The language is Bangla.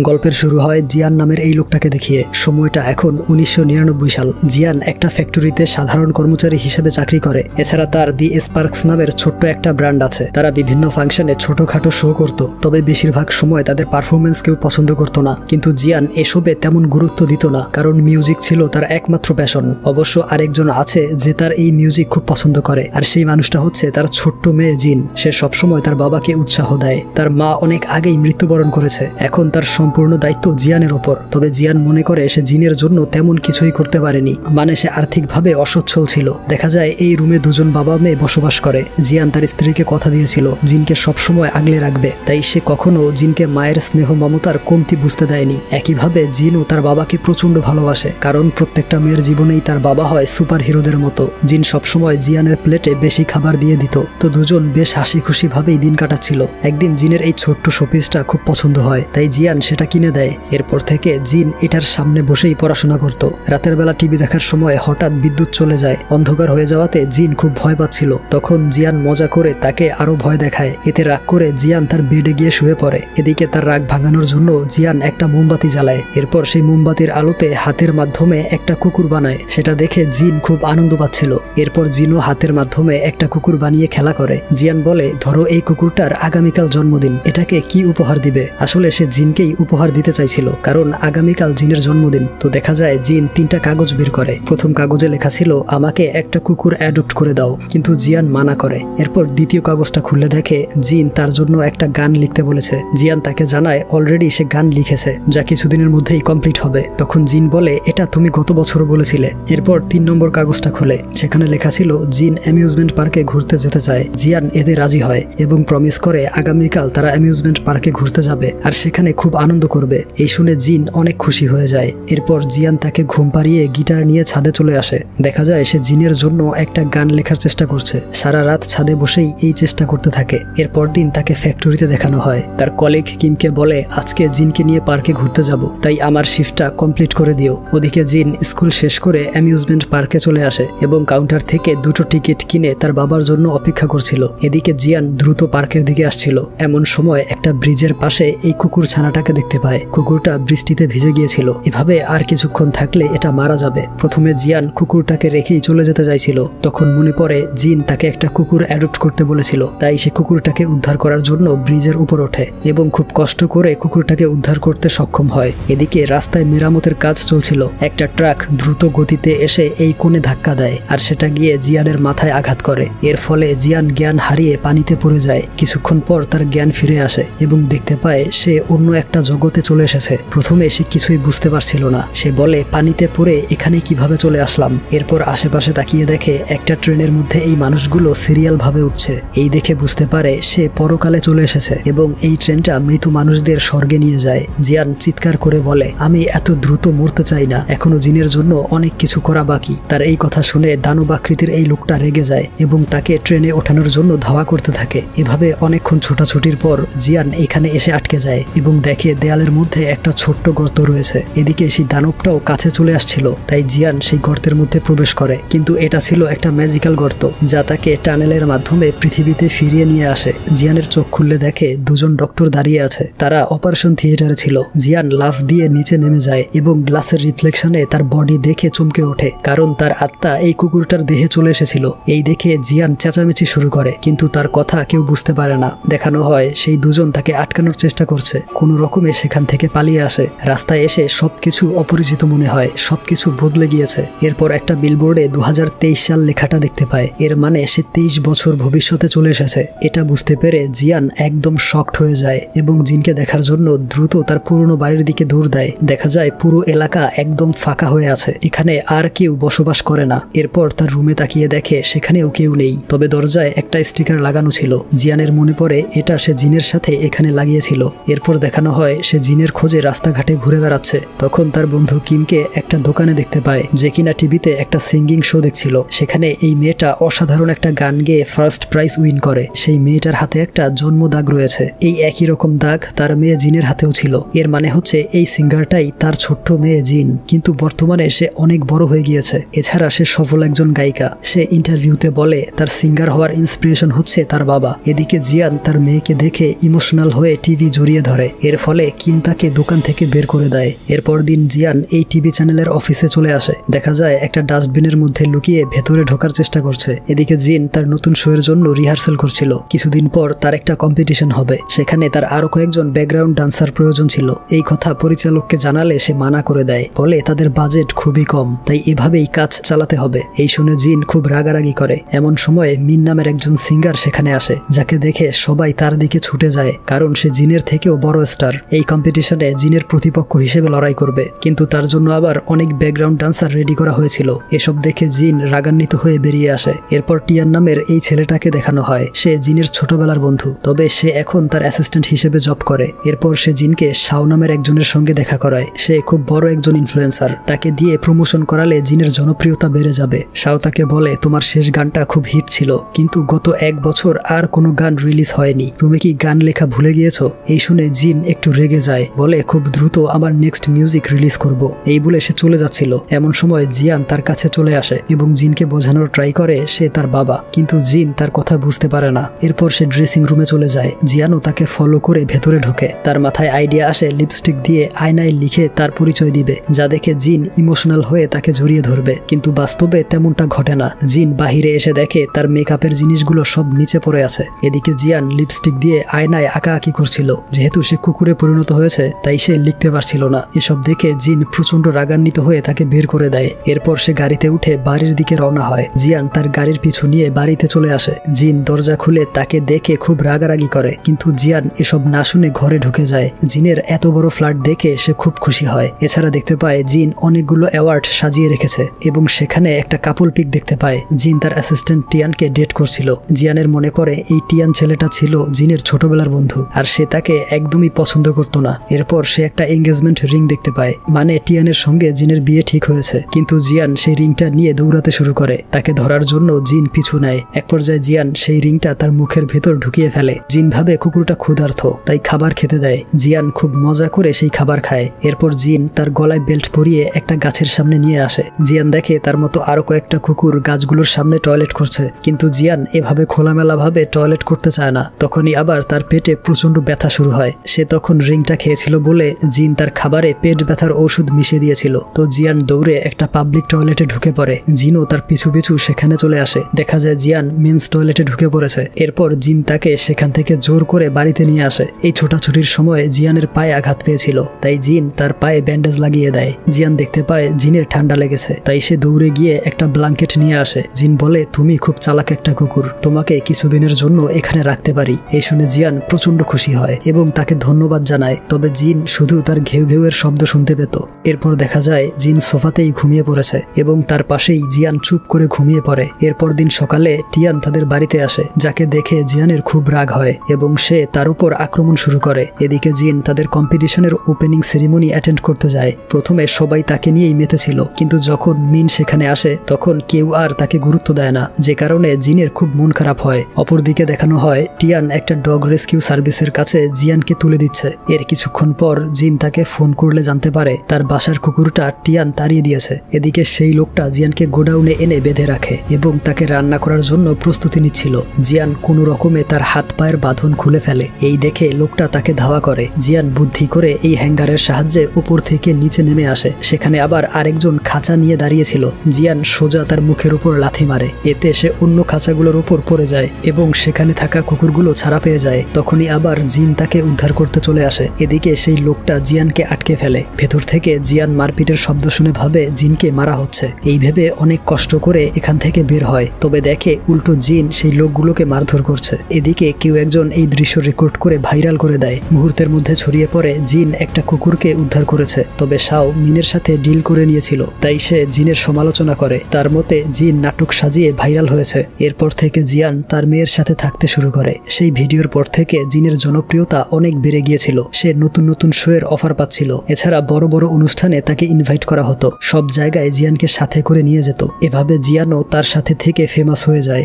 গল্পের শুরু হয় জিয়ান নামের এই লোকটাকে দেখিয়ে। সময়টা এখন উনিশশো নিরানব্বই সাল। জিয়ান একটা ফ্যাক্টরিতে সাধারণ কর্মচারী হিসেবে চাকরি করে। এছাড়া তার দি স্পার্কস নামের ছোট্ট একটা ব্র্যান্ড আছে। তারা বিভিন্ন ফাংশনে ছোটখাটো শো করত। তবে বেশিরভাগ সময় তাদের পারফরমেন্স কেউ পছন্দ করতো না। কিন্তু জিয়ান এসবে তেমন গুরুত্ব দিত না, কারণ মিউজিক ছিল তার একমাত্র প্যাশন। অবশ্য আরেকজন আছে যে তার এই মিউজিক খুব পছন্দ করে, আর সেই মানুষটা হচ্ছে তার ছোট্ট মেয়ে জিন। সে সবসময় তার বাবাকে উৎসাহ দেয়। তার মা অনেক আগেই মৃত্যুবরণ করেছে। এখন তার সম্পূর্ণ দায়িত্ব জিয়ানের ওপর। তবে জিয়ান মনে করে সে জিনের জন্য তেমন কিছুই করতে পারেনি মানে সে আর্থিকভাবে অসচ্ছল ছিল। দেখা যায়, এই রুমে দুজন বাবা মেয়ে বসবাস করে। জিয়ান তার স্ত্রীকে কথা দিয়েছিল, জিনকে সবসময় আগলে রাখবে। তাই সে কখনো জিনকে মায়ের স্নেহ মমতার কমতি বুঝতে দেয়নি। একইভাবে জিনও তার বাবাকে প্রচণ্ড ভালোবাসে, কারণ প্রত্যেকটা মেয়ের জীবনেই তার বাবা হয় সুপার হিরোদের মতো। জিন সবসময় জিয়ানের প্লেটে বেশি খাবার দিয়ে দিত। তো দুজন বেশ হাসি খুশি ভাবেই দিন কাটাচ্ছিল। একদিন জিনের এই ছোট্ট শোপিসটা খুব পছন্দ হয়, তাই জিয়ান সেটা কিনে দেয়। এরপর থেকে জিন এটার সামনে বসেই পড়াশোনা করত। রাতের বেলা টিভি দেখার সময় হঠাৎ বিদ্যুৎ চলে যায়। অন্ধকার হয়ে যাওয়াতে জিন খুব ভয় পাচ্ছিল। তখন জিয়ান মজা করে তাকে আরও ভয় দেখায়। এতে রাগ করে জিয়ান তার বেডে গিয়ে শুয়ে পড়ে। এদিকে তার রাগ ভাঙানোর জন্য জিয়ান একটা মোমবাতি জ্বালায়। এরপর সেই মোমবাতির আলোতে হাতের মাধ্যমে একটা কুকুর বানায়। সেটা দেখে জিন খুব আনন্দ পাচ্ছিল। এরপর জিনও হাতের মাধ্যমে একটা কুকুর বানিয়ে খেলা করে। জিয়ান বলে, ধরো এই কুকুরটার আগামীকাল জন্মদিন। এটাকে কি উপহার দিবে? আসলে সে জিনকেই উপহার দিতে চাইছিল, কারণ আগামীকাল জিনের জন্মদিন, তো দেখা যায় জিন তিনটা কাগজ বের করে। প্রথম কাগজে লেখা ছিল, আমাকে একটা কুকুর অ্যাডপ্ট করে দাও। কিন্তু জিয়ান মানা করে। এরপর দ্বিতীয় কাগজটা খুলে দেখে জিন তার জন্য একটা গান লিখতে বলেছে। জিয়ান তাকে জানায়, অলরেডি সে গান লিখেছে, যা কিছুদিনের মধ্যেই কমপ্লিট হবে। তখন জিন বলে, এটা তুমি গত বছর বলেছিলে। এরপর তিন নম্বর কাগজটা খুলে, সেখানে লেখা ছিল, জিন অ্যামিউজমেন্ট পার্কে ঘুরতে যেতে চায়। জিয়ান এতে রাজি হয় এবং প্রমিস করে, আগামীকাল তারা অ্যামিউজমেন্ট পার্কে ঘুরতে যাবে। আর সেখানে খুব আনন্দ করবে। এই শুনে জিন অনেক খুশি হয়ে যায়। এরপর জিয়ান তাকে ঘুম পাড়িয়ে গিটার নিয়ে ছাদে চলে আসে। দেখা যায় সে জিনের জন্য একটা গান লেখার চেষ্টা করছে। সারা রাত ছাদে বসেই এই চেষ্টা করতে থাকে। এরপর দিন তাকে ফ্যাক্টরিতে দেখানো হয়। তার কলিগ কিমকে বলে, আজকে জিনকে নিয়ে পার্কে ঘুরতে যাব। তাই আমার শিফটটা কমপ্লিট করে দিও। ওদিকে জিন স্কুল শেষ করে অ্যামিউজমেন্ট পার্কে চলে আসে এবং কাউন্টার থেকে দুটো টিকিট কিনে তার বাবার জন্য অপেক্ষা করছিল। এদিকে জিয়ান দ্রুত পার্কের দিকে আসছিল। এমন সময় একটা ব্রিজের পাশে এই কুকুর ছানাটাকে দেখতে পায়। কুকুরটা বৃষ্টিতে ভিজে গিয়েছিল। এভাবে আর কিছুক্ষণ থাকলে এটা মারা যাবে। প্রথমে জিয়ান কুকুরটাকে রেখেই চলে যেতে চাইছিল। তখন মনে পড়ে জিন তাকে একটা কুকুর অ্যাডপ্ট করতে বলেছিল। তাই সে কুকুরটাকে উদ্ধার করার জন্য ব্রিজের উপর ওঠে এবং খুব কষ্ট করে কুকুরটাকে উদ্ধার করতে সক্ষম হয়। এদিকে রাস্তায় মেরামতের কাজ চলছিল। একটা ট্রাক দ্রুত গতিতে এসে এই কোণে ধাক্কা দেয় আর সেটা গিয়ে জিয়ানের মাথায় আঘাত করে। এর ফলে জিয়ান জ্ঞান হারিয়ে পানিতে পড়ে যায়। কিছুক্ষণ পর তার জ্ঞান ফিরে আসে এবং দেখতে পায় সে অন্য একটা জগতে চলে এসেছে। প্রথমে সে কিছুই বুঝতে পারছিল না। সে বলে, পানিতে পড়ে এখানে কীভাবে চলে আসলাম? এরপর আশেপাশে তাকিয়ে দেখে একটা ট্রেনের মধ্যে এই মানুষগুলো সিরিয়াল ভাবে উঠছে। এই দেখে বুঝতে পারে সে পরকালে চলে এসেছে এবং এই ট্রেনটা মৃত মানুষদের স্বর্গে নিয়ে যায়। জিয়ান চিৎকার করে বলে, আমি এত দ্রুত মরতে চাই না। এখনও জিনের জন্য অনেক কিছু করা বাকি। তার এই কথা শুনে দানবাকৃতির এই লোকটা রেগে যায় এবং তাকে ট্রেনে ওঠানোর জন্য ধাওয়া করতে থাকে। এভাবে অনেকক্ষণ ছোটাছুটির পর জিয়ান এখানে এসে আটকে যায় এবং দেখে দেয়ালের মধ্যে একটা ছোট্ট গর্ত রয়েছে। এদিকে সেই দানবটাও কাছে চলে আসছিল, তাই জিয়ান সেই গর্তের মধ্যে প্রবেশ করে। কিন্তু এটা ছিল একটা ম্যাজিক্যাল গর্ত, যা তাকে টানেলের মাধ্যমে পৃথিবীতে ফিরিয়ে নিয়ে আসে। জিয়ানের চোখ খুললে দেখে দুজন ডক্টর দাঁড়িয়ে আছে। তারা অপারেশন থিয়েটারে ছিল। জিয়ান লাফ দিয়ে নিচে নেমে যায় এবং গ্লাসের রিফ্লেকশনে তার বডি দেখে চমকে ওঠে, কারণ তার আত্মা এই কুকুরটার দেহে চলে এসেছিল। এই দেখে জিয়ান চেঁচামেচি শুরু করে, কিন্তু তার কথা কেউ বুঝতে পারে না। দেখানো হয় সেই দুজন তাকে আটকানোর চেষ্টা করছে। কোনো রকমে সেখান থেকে পালিয়ে আসে। রাস্তায় এসে সবকিছু অপরিচিত মনে হয়, সবকিছু বদলে গিয়েছে। এরপর একটা বিলবোর্ডে দু হাজার তেইশ সাল লেখাটা দেখতে পায়। এর মানে সে তেইশ বছর ভবিষ্যতে চলে এসেছে। এটা বুঝতে পেরে জিয়ান একদম শকড হয়ে যায় এবং জিনকে দেখার জন্য দ্রুত তার পুরনো বাড়ির দিকে দৌড় দেয়। দেখা যায় পুরো এলাকা একদম ফাঁকা হয়ে আছে। এখানে আর কেউ বসবাস করে না। এরপর তার রুমে তাকিয়ে দেখে সেখানেও কেউ নেই। তবে দরজায় একটা স্টিকার লাগানো ছিল। জিয়ানের মনে পড়ে, এটা সে জিনের সাথে এখানে লাগিয়েছিল। এরপর দেখানো হয় সে জিনের খোঁজে রাস্তাঘাটে ঘুরে বেড়াচ্ছে। তখন তার বন্ধু কিমকে একটা দোকানে দেখতে পায়, যে কিনা টিভিতে একটা সিঙ্গিং শো দেখছিল। সেখানে এই মেয়েটা অসাধারণ একটা গান গেয়ে ফার্স্ট প্রাইজ উইন করে। সেই মেয়েটার হাতে একটা জন্ম দাগ রয়েছে। এই একই রকম দাগ তার মেয়ে জিনের হাতেও ছিল। এর মানে হচ্ছে এই সিঙ্গারটাই তার ছোট্ট মেয়ে জিন। কিন্তু বর্তমানে সে অনেক বড় হয়ে গিয়েছে। এছাড়া সে সফল একজন গায়িকা। সে ইন্টারভিউতে বলে, তার সিঙ্গার হওয়ার ইন্সপিরেশন হচ্ছে তার বাবা। এদিকে জিয়ান তার মেয়েকে দেখে ইমোশনাল হয়ে টিভি জড়িয়ে ধরে। এর ফলে কিম তাকে দোকান থেকে বের করে দেয়। এরপর দিন জিয়ান এই টিভি চ্যানেলের অফিসে চলে আসে। দেখা যায় একটা ডাস্টবিনের মধ্যে লুকিয়ে ভেতরে ঢোকার চেষ্টা করছে। এদিকে জিন তার নতুন শোয়ের জন্য রিহার্সাল করছিল। কিছুদিন পর তার একটা কম্পিটিশন হবে। সেখানে তার আরও কয়েকজন ব্যাকগ্রাউন্ড ডান্সার প্রয়োজন ছিল। এই কথা পরিচালককে জানালে সে মানা করে দেয়। বলে তাদের বাজেট খুবই কম। তাই এভাবেই কাজ চালাতে হবে। এই শুনে জিন খুব রাগারাগি করে। এমন সময়ে মিন নামের একজন সিঙ্গার সেখানে আসে, যাকে দেখে সবাই তার দিকে ছুটে যায়, কারণ সে জিনের থেকেও বড় স্টার। এই কম্পিটিশনে জিনের প্রতিপক্ষ হিসেবে লড়াই করবে। কিন্তু তার জন্য আবার অনেক ব্যাকগ্রাউন্ড ডান্সার রেডি করা হয়েছিল। এসব দেখে জিন রাগান্বিত হয়ে বেরিয়ে আসে। এরপর টিয়ান নামের এই ছেলেটাকে দেখানো হয়। সে জিনের ছোটবেলার বন্ধু। তবে সে এখন তার অ্যাসিস্ট্যান্ট হিসেবে জব করে। এরপর সে জিনকে শাও নামের একজনের সঙ্গে দেখা করায়। সে খুব বড় একজন ইনফ্লুয়েন্সার তাকে দিয়ে প্রমোশন করালে জিনের জনপ্রিয়তা বেড়ে যাবে। শাও তাকে বলে, তোমার শেষ গানটা খুব হিট ছিল। কিন্তু গত এক বছর আর কোনো গান রিলিজ হয়নি। তুমি কি গান লেখা ভুলে গিয়েছো? এই শুনে জিন একটু রেগে যায়, বলে, খুব দ্রুত আমার নেক্সট মিউজিক রিলিজ করব। এই বলে সে চলে যাচ্ছিল। এমন সময় জিয়ান তার কাছে চলে আসে এবং জিনকে বোঝানোর ট্রাই করে সে তার বাবা। কিন্তু জিন তার কথা বুঝতে পারে না। এরপর সে ড্রেসিং রুমে চলে যায়। জিয়ানও তাকে ফলো করে ভেতরে ঢোকে। তার মাথায় আইডিয়া আসে লিপস্টিক দিয়ে আয়নায় লিখে তার পরিচয় দিবে, যা দেখে জিন ইমোশনাল হয়ে তাকে জড়িয়ে ধরবে। কিন্তু বাস্তবে তেমনটা ঘটে না। জিন বাহিরে এসে দেখে তার মেকআপের জিনিসগুলো সব নিচে পড়ে আছে। এদিকে জিয়ান লিপস্টিক দিয়ে আয়নায় আঁকাআঁকি করছিল, যেহেতু সে কুকুরে পরিণত হয়েছে, তাই সে লিখতে পারছিল না। এসব দেখে জিন প্রচণ্ড রাগান্বিত হয়ে তাকে বের করে দেয়। এরপর সে গাড়িতে উঠে বাড়ির দিকে রওনা হয়। জিয়ান তার গাড়ির পিছু নিয়ে বাড়িতে চলে আসে। জিন দরজা খুলে তাকে দেখে খুব রাগারাগি করে, কিন্তু জিয়ান এসব না শুনে ঘরে ঢুকে যায়। জিনের এত বড় ফ্ল্যাট দেখে সে খুব খুশি হয়। এছাড়া দেখতে পায়, জিন অনেকগুলো অ্যাওয়ার্ড সাজিয়ে রেখেছে এবং সেখানে একটা কাপল পিক দেখতে পায়। জিন তার অ্যাসিস্ট্যান্ট টিয়ানকে ডেট করছিল। জিয়ানের মনে পড়ে, এই টিয়ান ছেলেটা ছিল জিনের ছোটবেলার বন্ধু, আর সে তাকে একদমই পছন্দ করতো না। এরপর সে একটা এঙ্গেজমেন্ট রিং দেখতে পায়। মানে টিয়ানের সঙ্গে জিনের বিয়ে ঠিক হয়েছে। কিন্তু জিয়ান সেই রিংটা নিয়ে দৌড়াতে শুরু করে। তাকে ধরার জন্য জিন পিছু নেয়। এক পর্যায়ে জিয়ান সেই রিংটা তার মুখের ভেতর ঢুকিয়ে ফেলে। জিন ভাবে কুকুরটা ক্ষুধার্থ তাই খাবার খেতে দেয়। জিয়ান খুব মজা করে সেই খাবার খায়। এরপর জিন তার গলায় বেল্ট পরিয়ে একটা গাছের সামনে নিয়ে আসে। জিয়ান দেখে তার মতো আরও কয়েকটা কুকুর গাছগুলোর সামনে টয়লেট করছে। কিন্তু জিয়ান এভাবে খোলামেলা ভাবে টয়লেট করতে চায় না। তখনই আবার তার পেটে প্রচণ্ড ব্যথা শুরু হয়। সে তখন রিংটা খেয়েছিল বলে জিন তার খাবারে পেট ব্যথার ওষুধ মিশিয়ে দিয়েছিল। তো জিয়ান দৌড়ে একটা পাবলিক টয়লেটে ঢুকে পড়ে। জিনও তার পিছু পিছু সেখানে চলে আসে। দেখা যায় জিয়ান মেন্স টয়লেটে ঢুকে পড়েছে। এরপর জিন তাকে সেখান থেকে জোর করে বাড়িতে নিয়ে আসে। এই ছোটাছুটির সময় জিয়ানের পায়ে আঘাত পেয়েছিল। তাই জিন তার পায়ে ব্যান্ডেজ লাগিয়ে দেয়। জিয়ান দেখতে পায় জিনের ঠান্ডা লেগেছে। তাই সে দৌড়ে গিয়ে একটা ব্লাঙ্কেট নিয়ে আসে। জিন বলে, তুমি খুব চালাক একটা কুকুর। তোমাকে কিছুদিনের জন্য এখানে রাখতে পারি। এই শুনে জিয়ান প্রচণ্ড খুশি হয় এবং তাকে ধন্যবাদ জানায়। তবে জিন শুধু তার ঘেউ ঘেউয়ের শব্দ শুনতে পেত। এরপর দেখা যায়, জিন সোফাতেই ঘুমিয়ে পড়েছে এবং তার পাশেই জিয়ান চুপ করে ঘুমিয়ে পড়ে। এরপর দিন সকালে টিয়ান তাদের বাড়িতে আসে, যাকে দেখে জিয়ানের খুব রাগ হয় এবং সে তার উপর আক্রমণ শুরু করে। এদিকে জিন তাদের কম্পিটিশনের ওপেনিং সেরিমনি অ্যাটেন্ড করতে যায়। প্রথমে সবাই তাকে নিয়েই মেতেছিল, কিন্তু যখন মিন সেখানে আসে, তখন কেউ আর তাকে গুরুত্ব দেয় না। যে কারণে জিনের খুব মন খারাপ হয়। অপরদিকে দেখানো হয়, টিয়ান একটা ডগ রেস্কিউ সার্ভিসের কাছে জিয়ানকে তুলে দিচ্ছে। এর কিছুক্ষণ পর জিন তাকে ফোন করলে জানতে পারে তার বাসার কুকুরটা টিয়ান তাড়িয়ে দিয়েছে। এদিকে সেই লোকটা জিয়ানকে গোডাউনে এনে বেঁধে রাখে এবং তাকে রান্না করার জন্য প্রস্তুতি নিচ্ছিল। জিয়ান কোনো রকমে তার হাত পায়ের বাঁধন খুলে ফেলে। এই দেখে লোকটা তাকে ধাওয়া করে। জিয়ান বুদ্ধি করে এই হ্যাঙ্গারের সাহায্যে উপর থেকে নিচে নেমে আসে। সেখানে আবার আরেকজন খাঁচা নিয়ে দাঁড়িয়েছিল। জিয়ান সোজা তার মুখের উপর লাথি মারে। এতে সে অন্য খাঁচাগুলোর উপর পড়ে যায় এবং সেখানে থাকা কুকুরগুলো ছাড়া পেয়ে যায়। তখনই আবার জিন তাকে উদ্ধার করতে চলে আসে। এদিকে সেই লোকটা জিয়ানকে আটকে ফেলে। ভেতর থেকে জিয়ান মারপিটের শব্দ শুনে ভাবে জিনকে মারা হচ্ছে। এই ভেবে অনেক কষ্ট করে এখান থেকে বের হয়। তবে দেখে উল্টো জিন সেই লোকগুলোকে মারধর করছে। এদিকে কেউ একজন এই দৃশ্য রেকর্ড করে ভাইরাল করে দেয়। মুহূর্তের মধ্যে ছড়িয়ে পড়ে জিন একটা কুকুরকে উদ্ধার করেছে। তবে শাও মিনের সাথে ডিল করে নিয়েছিল। তাই সে জিনের সমালোচনা করে। তার মতে জিন নাটক সাজিয়ে ভাইরাল হয়েছে। এরপর থেকে জিয়ান তার মেয়ের সাথে থাকতে শুরু করে। সেই ভিডিওর পর থেকে জিনের জনপ্রিয়তা অনেক বেড়ে গিয়েছিল। সে নতুন নতুন শোয়ের অফার পাচ্ছিল। এছাড়া বড় বড় অনুষ্ঠানে তাকে ইনভাইট করা হতো। সব জায়গায় জিয়ানকে সাথে করে নিয়ে যেত। এভাবে জিয়ানও তার সাথে থেকে ফেমাস হয়ে যায়।